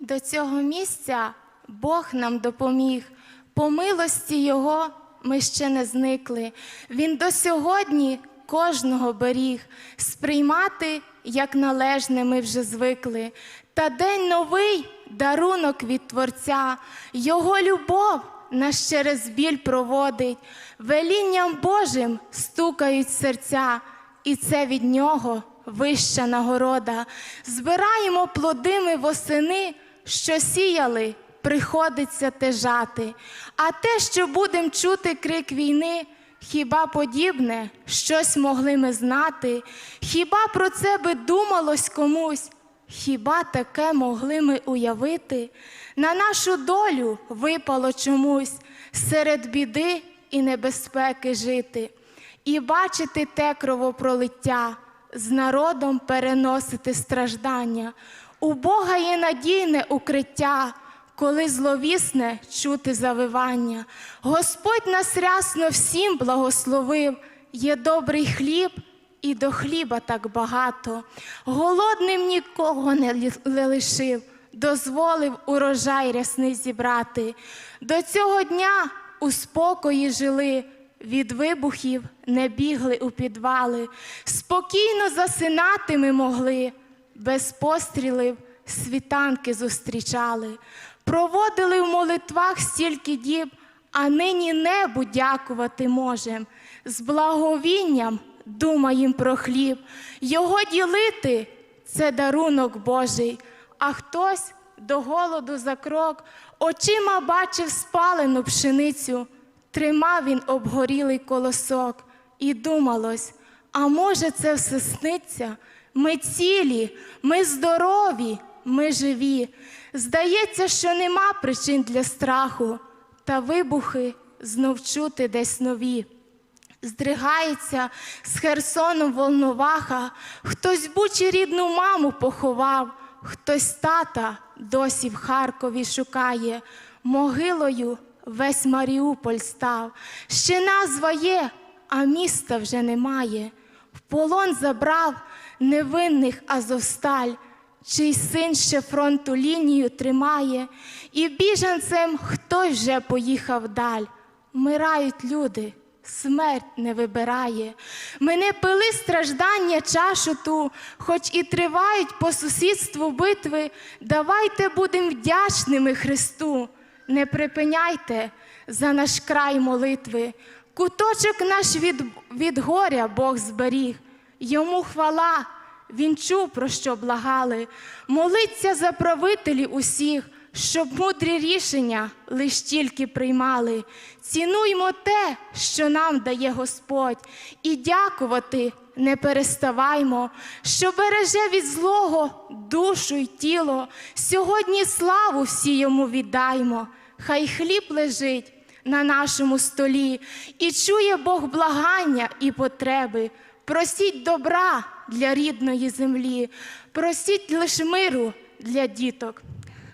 До цього місця Бог нам допоміг. По милості Його ми ще не зникли. Він до сьогодні кожного беріг. Сприймати, як належне, ми вже звикли. Та день новий дарунок від Творця, Його любов нас через біль проводить, велінням Божим стукають серця, і це від нього вища нагорода. Збираємо плоди ми восени, що сіяли, приходиться те жати. А те, що будем чути крик війни, хіба подібне щось могли ми знати? Хіба про це би думалось комусь? Хіба таке могли ми уявити? На нашу долю випало чомусь серед біди і небезпеки жити, і бачити те кровопролиття, з народом переносити страждання. У Бога є надійне укриття, коли зловісне чути завивання. Господь нас рясно всім благословив, є добрий хліб і до хліба так багато. Голодним нікого не лишив, дозволив урожай рясний зібрати. До цього дня у спокої жили, від вибухів не бігли у підвали, спокійно засинати ми могли, без пострілів світанки зустрічали, проводили в молитвах стільки діб, а нині небу дякувати можем. З благовінням думаєм про хліб, його ділити це дарунок Божий, а хтось до голоду за крок очима бачив спалену пшеницю, тримав він обгорілий колосок, і думалось, а може це все сниться? Ми цілі, ми здорові, ми живі. Здається, що нема причин для страху, та вибухи знов чути десь нові. Здригається з Херсону Волноваха, хтось бучі рідну маму поховав, хтось тата досі в Харкові шукає, могилою весь Маріуполь став. Ще назва є, а міста вже немає. В полон забрав невинних Азовсталь, чий син ще фронту лінію тримає, і біженцем хтось вже поїхав даль. Вмирають люди, смерть не вибирає. Ми не пили страждання чашу ту, хоч і тривають по сусідству битви. Давайте будем вдячними Христу. Не припиняйте за наш край молитви. Куточок наш від, від горя Бог зберіг. Йому хвала, він чув, про що благали. Молиться за правителів усіх, щоб мудрі рішення лиш тільки приймали. Цінуймо те, що нам дає Господь, і дякувати не переставаймо, що береже від злого душу й тіло. Сьогодні славу всі йому віддаймо. Хай хліб лежить на нашому столі, і чує Бог благання і потреби. Просіть добра для рідної землі, просіть лише миру для діток.